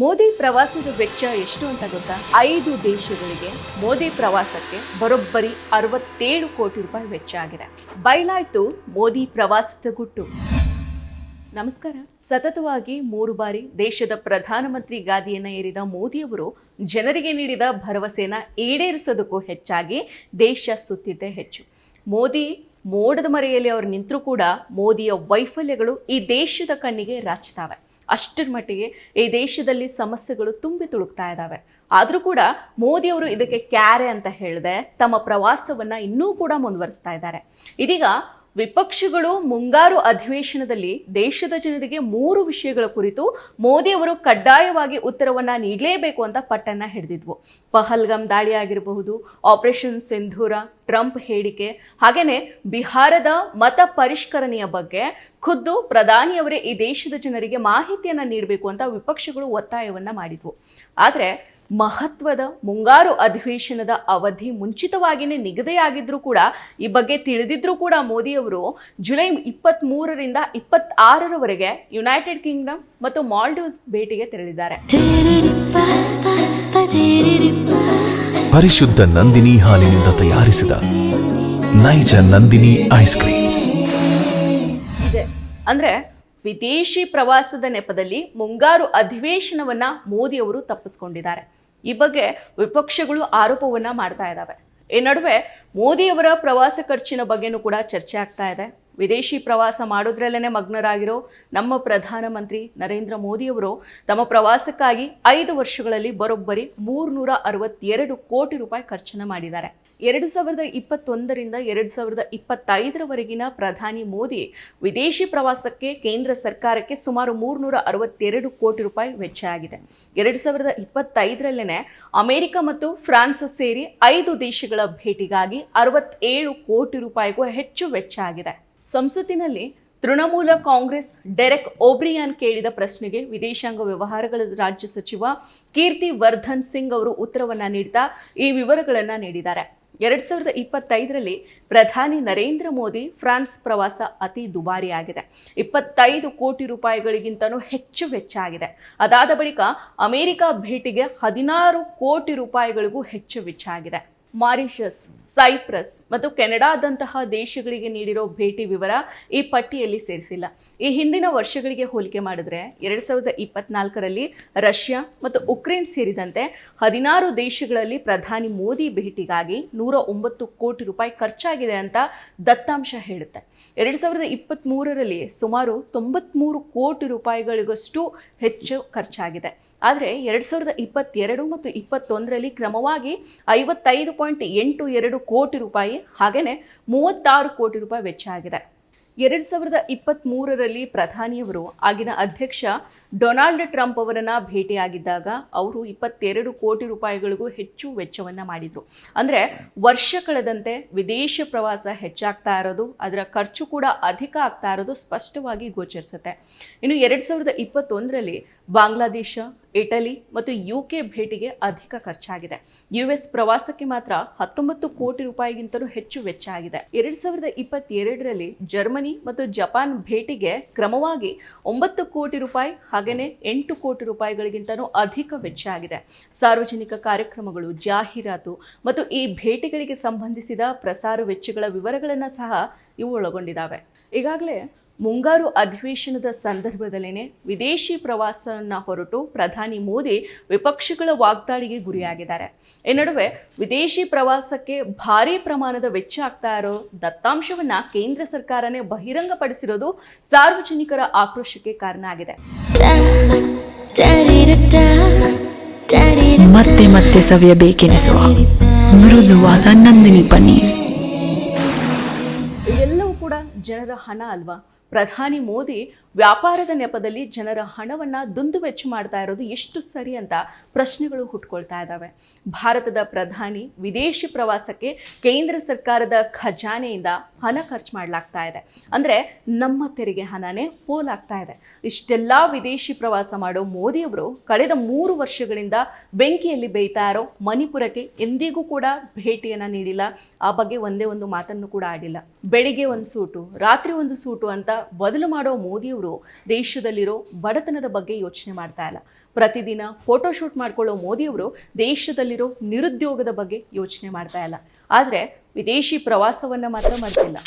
ಮೋದಿ ಪ್ರವಾಸದ ವೆಚ್ಚ ಎಷ್ಟು ಅಂತ ಗೊತ್ತಾ? ಐದು ದೇಶಗಳಿಗೆ ಮೋದಿ ಪ್ರವಾಸಕ್ಕೆ ಬರೋಬ್ಬರಿ ಅರವತ್ತೇಳು ಕೋಟಿ ರೂಪಾಯಿ ವೆಚ್ಚ ಆಗಿದೆ. ಬಯಲಾಯ್ತು ಮೋದಿ ಪ್ರವಾಸದ ಗುಟ್ಟು. ನಮಸ್ಕಾರ. ಸತತವಾಗಿ ಮೂರು ಬಾರಿ ದೇಶದ ಪ್ರಧಾನಮಂತ್ರಿ ಗಾದಿಯನ್ನು ಏರಿದ ಮೋದಿಯವರು ಜನರಿಗೆ ನೀಡಿದ ಭರವಸೆನ ಈಡೇರಿಸೋದಕ್ಕೂ ಹೆಚ್ಚಾಗಿ ದೇಶ ಸುತ್ತಿದ್ದೇ ಹೆಚ್ಚು. ಮೋದಿ ಮೋಡದ ಮರೆಯಲ್ಲಿ ಅವರು ನಿಂತರೂ ಕೂಡ ಮೋದಿಯ ವೈಫಲ್ಯಗಳು ಈ ದೇಶದ ಕಣ್ಣಿಗೆ ರಾಚ್ತಾವೆ. ಅಷ್ಟರ ಮಟ್ಟಿಗೆ ಈ ದೇಶದಲ್ಲಿ ಸಮಸ್ಯೆಗಳು ತುಂಬಿ ತುಳುಕ್ತಾ ಇದ್ದಾವೆ ಆದರೂ ಕೂಡ ಮೋದಿಯವರು ಇದಕ್ಕೆ ಕ್ಯಾರೆ ಅಂತ ಹೇಳಿದೆ ತಮ್ಮ ಪ್ರವಾಸವನ್ನ ಇನ್ನೂ ಕೂಡ ಮುಂದುವರಿಸ್ತಾ ಇದ್ದಾರೆ. ಇದೀಗ ವಿಪಕ್ಷಗಳು ಮುಂಗಾರು ಅಧಿವೇಶನದಲ್ಲಿ ದೇಶದ ಜನರಿಗೆ ಮೂರು ವಿಷಯಗಳ ಕುರಿತು ಮೋದಿ ಅವರು ಕಡ್ಡಾಯವಾಗಿ ಉತ್ತರವನ್ನ ನೀಡಲೇಬೇಕು ಅಂತ ಪಟ್ಟನ್ನ ಹಿಡಿದಿದ್ವು. ಪಹಲ್ಗಮ್ ದಾಳಿ ಆಗಿರಬಹುದು ಆಪರೇಷನ್ ಸಿಂಧೂರ ಟ್ರಂಪ್ ಹೇಳಿಕೆ ಹಾಗೆಯೇ ಬಿಹಾರದ ಮತ ಪರಿಷ್ಕರಣೆಯ ಬಗ್ಗೆ ಖುದ್ದು ಪ್ರಧಾನಿಯವರೇ ಈ ದೇಶದ ಜನರಿಗೆ ಮಾಹಿತಿಯನ್ನು ನೀಡಬೇಕು ಅಂತ ವಿಪಕ್ಷಗಳು ಒತ್ತಾಯವನ್ನ ಮಾಡಿದ್ವು. ಆದರೆ ಮಹತ್ವದ ಮುಂಗಾರು ಅಧಿವೇಶನದ ಅವಧಿ ಮುಂಚಿತವಾಗಿಯೇ ನಿಗದಿಯಾಗಿದ್ರೂ ಕೂಡ ಈ ಬಗ್ಗೆ ತಿಳಿದಿದ್ರೂ ಕೂಡ ಮೋದಿಯವರು ಜುಲೈ ಇಪ್ಪತ್ತ್ ಮೂರರಿಂದ ಇಪ್ಪತ್ತಾರರವರೆಗೆ ಯುನೈಟೆಡ್ ಕಿಂಗ್ಡಮ್ ಮತ್ತು ಮಾಲ್ಡೀವ್ಸ್ ಭೇಟಿಗೆ ತೆರಳಿದ್ದಾರೆ. ಪರಿಶುದ್ಧ ನಂದಿನಿ ಹಾಲಿನಿಂದ ತಯಾರಿಸಿದ ನೈಜ ನಂದಿನಿ ಐಸ್ ಕ್ರೀಮ್ಸ್ ಇದೆ. ಅಂದ್ರೆ ವಿದೇಶಿ ಪ್ರವಾಸದ ನೆಪದಲ್ಲಿ ಮುಂಗಾರು ಅಧಿವೇಶನವನ್ನ ಮೋದಿ ಅವರು ತಪ್ಪಿಸ್ಕೊಂಡಿದ್ದಾರೆ. ಈ ಬಗ್ಗೆ ವಿಪಕ್ಷಗಳು ಆರೋಪವನ್ನು ಮಾಡ್ತಾ ಇದ್ದಾವೆ ಈ ನಡುವೆ ಮೋದಿಯವರ ಪ್ರವಾಸ ಖರ್ಚಿನ ಬಗ್ಗೆನೂ ಕೂಡ ಚರ್ಚೆ ಆಗ್ತಾ ಇದೆ. ವಿದೇಶಿ ಪ್ರವಾಸ ಮಾಡೋದ್ರಲ್ಲೇ ಮಗ್ನರಾಗಿರೋ ನಮ್ಮ ಪ್ರಧಾನಮಂತ್ರಿ ನರೇಂದ್ರ ಮೋದಿಯವರು ತಮ್ಮ ಪ್ರವಾಸಕ್ಕಾಗಿ ಐದು ವರ್ಷಗಳಲ್ಲಿ ಬರೋಬ್ಬರಿ ಮೂರ್ನೂರ ಅರವತ್ತೆರಡು ಕೋಟಿ ರೂಪಾಯಿ ಖರ್ಚನ್ನು ಮಾಡಿದ್ದಾರೆ. ಎರಡು ಸಾವಿರದ ಇಪ್ಪತ್ತೊಂದರಿಂದ ಎರಡು ಸಾವಿರದ ಇಪ್ಪತ್ತೈದರವರೆಗಿನ ಪ್ರಧಾನಿ ಮೋದಿ ವಿದೇಶಿ ಪ್ರವಾಸಕ್ಕೆ ಕೇಂದ್ರ ಸರ್ಕಾರಕ್ಕೆ ಸುಮಾರು ಮೂರ್ನೂರ ಅರವತ್ತೆರಡು ಕೋಟಿ ರೂಪಾಯಿ ವೆಚ್ಚ ಆಗಿದೆ. ಎರಡು ಸಾವಿರದ ಇಪ್ಪತ್ತೈದರಲ್ಲೇ ಅಮೆರಿಕ ಮತ್ತು ಫ್ರಾನ್ಸ್ ಸೇರಿ ಐದು ದೇಶಗಳ ಭೇಟಿಗಾಗಿ ಅರವತ್ತೇಳು ಕೋಟಿ ರೂಪಾಯಿಗೂ ಹೆಚ್ಚು ವೆಚ್ಚ ಆಗಿದೆ. ಸಂಸತ್ತಿನಲ್ಲಿ ತೃಣಮೂಲ ಕಾಂಗ್ರೆಸ್ ಡೆರೆಕ್ ಓಬ್ರಿಯಾನ್ ಕೇಳಿದ ಪ್ರಶ್ನೆಗೆ ವಿದೇಶಾಂಗ ವ್ಯವಹಾರಗಳ ರಾಜ್ಯ ಸಚಿವ ಕೀರ್ತಿ ವರ್ಧನ್ ಸಿಂಗ್ ಅವರು ಉತ್ತರವನ್ನ ನೀಡ್ತಾ ಈ ವಿವರಗಳನ್ನ ನೀಡಿದ್ದಾರೆ. ಎರಡ್ ಸಾವಿರದ ಇಪ್ಪತ್ತೈದರಲ್ಲಿ ಪ್ರಧಾನಿ ನರೇಂದ್ರ ಮೋದಿ ಫ್ರಾನ್ಸ್ ಪ್ರವಾಸ ಅತಿ ದುಬಾರಿಯಾಗಿದೆ. ಇಪ್ಪತ್ತೈದು ಕೋಟಿ ರೂಪಾಯಿಗಳಿಗಿಂತಲೂ ಹೆಚ್ಚು ವೆಚ್ಚ ಆಗಿದೆ. ಅದಾದ ಬಳಿಕ ಅಮೆರಿಕ ಭೇಟಿಗೆ ಹದಿನಾರು ಕೋಟಿ ರೂಪಾಯಿಗಳಿಗೂ ಹೆಚ್ಚು ವೆಚ್ಚ ಆಗಿದೆ. ಮಾರಿಷಸ್ ಸೈಪ್ರಸ್ ಮತ್ತು ಕೆನಡಾದಂತಹ ದೇಶಗಳಿಗೆ ನೀಡಿರೋ ಭೇಟಿ ವಿವರ ಈ ಪಟ್ಟಿಯಲ್ಲಿ ಸೇರಿಸಿಲ್ಲ. ಈ ಹಿಂದಿನ ವರ್ಷಗಳಿಗೆ ಹೋಲಿಕೆ ಮಾಡಿದ್ರೆ ಎರಡು ಸಾವಿರದ ಇಪ್ಪತ್ನಾಲ್ಕರಲ್ಲಿ ರಷ್ಯಾ ಮತ್ತು ಉಕ್ರೇನ್ ಸೇರಿದಂತೆ ಹದಿನಾರು ದೇಶಗಳಲ್ಲಿ ಪ್ರಧಾನಿ ಮೋದಿ ಭೇಟಿಗಾಗಿ ನೂರ ಒಂಬತ್ತು ಕೋಟಿ ರೂಪಾಯಿ ಖರ್ಚಾಗಿದೆ ಅಂತ ದತ್ತಾಂಶ ಹೇಳುತ್ತೆ. ಎರಡು ಸಾವಿರದ ಇಪ್ಪತ್ತ್ಮೂರರಲ್ಲಿ ಸುಮಾರು ತೊಂಬತ್ಮೂರು ಕೋಟಿ ರೂಪಾಯಿಗಳಿಗಷ್ಟು ಹೆಚ್ಚು ಖರ್ಚಾಗಿದೆ. ಆದರೆ ಎರಡು ಸಾವಿರದ ಇಪ್ಪತ್ತೆರಡು ಮತ್ತು ಇಪ್ಪತ್ತೊಂದರಲ್ಲಿ ಕ್ರಮವಾಗಿ ಐವತ್ತೈದು ಪಾಯಿಂಟ್ ಎಂಟು ಎರಡು ಕೋಟಿ ರೂಪಾಯಿ ಹಾಗೆಯೇ ಮೂವತ್ತಾರು ಕೋಟಿ ರೂಪಾಯಿ ವೆಚ್ಚ ಆಗಿದೆ. ಎರಡು ಸಾವಿರದ ಇಪ್ಪತ್ತ್ಮೂರರಲ್ಲಿ ಪ್ರಧಾನಿಯವರು ಆಗಿನ ಅಧ್ಯಕ್ಷ ಡೊನಾಲ್ಡ್ ಟ್ರಂಪ್ ಅವರನ್ನು ಭೇಟಿಯಾಗಿದ್ದಾಗ ಅವರು ಇಪ್ಪತ್ತೆರಡು ಕೋಟಿ ರೂಪಾಯಿಗಳಿಗೂ ಹೆಚ್ಚು ವೆಚ್ಚವನ್ನು ಮಾಡಿದರು. ಅಂದರೆ ವರ್ಷ ಕಳೆದಂತೆ ವಿದೇಶ ಪ್ರವಾಸ ಹೆಚ್ಚಾಗ್ತಾ ಇರೋದು, ಅದರ ಖರ್ಚು ಕೂಡ ಅಧಿಕ ಆಗ್ತಾ ಇರೋದು ಸ್ಪಷ್ಟವಾಗಿ ಗೋಚರಿಸುತ್ತೆ. ಇನ್ನು ಎರಡು ಸಾವಿರದ ಇಪ್ಪತ್ತೊಂದರಲ್ಲಿ ಬಾಂಗ್ಲಾದೇಶ ಇಟಲಿ ಮತ್ತು ಯು ಕೆ ಭೇಟಿಗೆ ಅಧಿಕ ಖರ್ಚಾಗಿದೆ. ಯು ಎಸ್ ಪ್ರವಾಸಕ್ಕೆ ಮಾತ್ರ ಹತ್ತೊಂಬತ್ತು ಕೋಟಿ ರೂಪಾಯಿಗಿಂತಲೂ ಹೆಚ್ಚು ವೆಚ್ಚ ಆಗಿದೆ. ಎರಡ್ ಸಾವಿರದ ಇಪ್ಪತ್ತೆರಡರಲ್ಲಿ ಜರ್ಮನಿ ಮತ್ತು ಜಪಾನ್ ಭೇಟಿಗೆ ಕ್ರಮವಾಗಿ ಒಂಬತ್ತು ಕೋಟಿ ರೂಪಾಯಿ ಹಾಗೆಯೇ ಎಂಟು ಕೋಟಿ ರೂಪಾಯಿಗಳಿಗಿಂತಲೂ ಅಧಿಕ ವೆಚ್ಚ ಆಗಿದೆ. ಸಾರ್ವಜನಿಕ ಕಾರ್ಯಕ್ರಮಗಳು ಜಾಹೀರಾತು ಮತ್ತು ಈ ಭೇಟಿಗಳಿಗೆ ಸಂಬಂಧಿಸಿದ ಪ್ರಸಾರ ವೆಚ್ಚಗಳ ವಿವರಗಳನ್ನು ಸಹ ಇವು ಒಳಗೊಂಡಿದ್ದಾವೆ. ಈಗಾಗಲೇ ಮುಂಗಾರು ಅಧಿವೇಶನದ ಸಂದರ್ಭದಲ್ಲೇ ವಿದೇಶಿ ಪ್ರವಾಸವನ್ನು ಹೊರಟು ಪ್ರಧಾನಿ ಮೋದಿ ವಿಪಕ್ಷಗಳ ವಾಗ್ದಾಳಿಗೆ ಗುರಿಯಾಗಿದ್ದಾರೆ. ಈ ನಡುವೆ ವಿದೇಶಿ ಪ್ರವಾಸಕ್ಕೆ ಭಾರೀ ಪ್ರಮಾಣದ ವೆಚ್ಚ ಆಗ್ತಾ ಇರೋ ದತ್ತಾಂಶವನ್ನು ಕೇಂದ್ರ ಸರ್ಕಾರನೇ ಬಹಿರಂಗಪಡಿಸಿರೋದು ಸಾರ್ವಜನಿಕರ ಆಕ್ರೋಶಕ್ಕೆ ಕಾರಣ ಆಗಿದೆ. ಮತ್ತೆ ಮತ್ತೆ ಸವಿಯಬೇಕೆನಿಸುವ ಮೃದುವಾದ ನಂದಿನಿ ಪನ್ನೀರ್. ಎಲ್ಲವೂ ಕೂಡ ಜನರ ಹಣ ಅಲ್ವಾ? ಪ್ರಧಾನಿ ಮೋದಿ ವ್ಯಾಪಾರದ ನೆಪದಲ್ಲಿ ಜನರ ಹಣವನ್ನ ದುಂದು ವೆಚ್ಚ ಮಾಡ್ತಾ ಇರೋದು ಎಷ್ಟು ಸರಿ ಅಂತ ಪ್ರಶ್ನೆಗಳು ಹುಟ್ಕೊಳ್ತಾ ಇದ್ದಾವೆ ಭಾರತದ ಪ್ರಧಾನಿ ವಿದೇಶಿ ಪ್ರವಾಸಕ್ಕೆ ಕೇಂದ್ರ ಸರ್ಕಾರದ ಖಜಾನೆಯಿಂದ ಹಣ ಖರ್ಚು ಮಾಡಲಾಗ್ತಾ ಇದೆ. ಅಂದ್ರೆ ನಮ್ಮ ತೆರಿಗೆ ಹಣನೇ ಪೋಲಾಗ್ತಾ ಇದೆ. ಇಷ್ಟೆಲ್ಲ ವಿದೇಶಿ ಪ್ರವಾಸ ಮಾಡೋ ಮೋದಿಯವರು ಕಳೆದ ಮೂರು ವರ್ಷಗಳಿಂದ ಬೆಂಕಿಯಲ್ಲಿ ಬೇಯ್ತಾ ಇರೋ ಮಣಿಪುರಕ್ಕೆ ಎಂದಿಗೂ ಕೂಡ ಭೇಟಿಯನ್ನ ನೀಡಿಲ್ಲ. ಆ ಬಗ್ಗೆ ಒಂದೇ ಒಂದು ಮಾತನ್ನು ಕೂಡ ಆಡಿಲ್ಲ. ಬೆಳಿಗ್ಗೆ ಒಂದು ಸೂಟು, ರಾತ್ರಿ ಒಂದು ಸೂಟು ಅಂತ ಬದಲು ಮಾಡೋ ಮೋದಿಯವರು ದೇಶದಲ್ಲಿರೋ ಬಡತನದ ಬಗ್ಗೆ ಯೋಚನೆ ಮಾಡ್ತಾ ಇಲ್ಲ. ಪ್ರತಿದಿನ ಫೋಟೋಶೂಟ್ ಮಾಡ್ಕೊಳ್ಳೋ ಮೋದಿಯವರು ದೇಶದಲ್ಲಿರೋ ನಿರುದ್ಯೋಗದ ಬಗ್ಗೆ ಯೋಚನೆ ಮಾಡ್ತಾ ಇಲ್ಲ. ಆದರೆ ವಿದೇಶಿ ಪ್ರವಾಸವನ್ನು ಮಾತ್ರ ಮಾಡ್ತಿಲ್ಲ.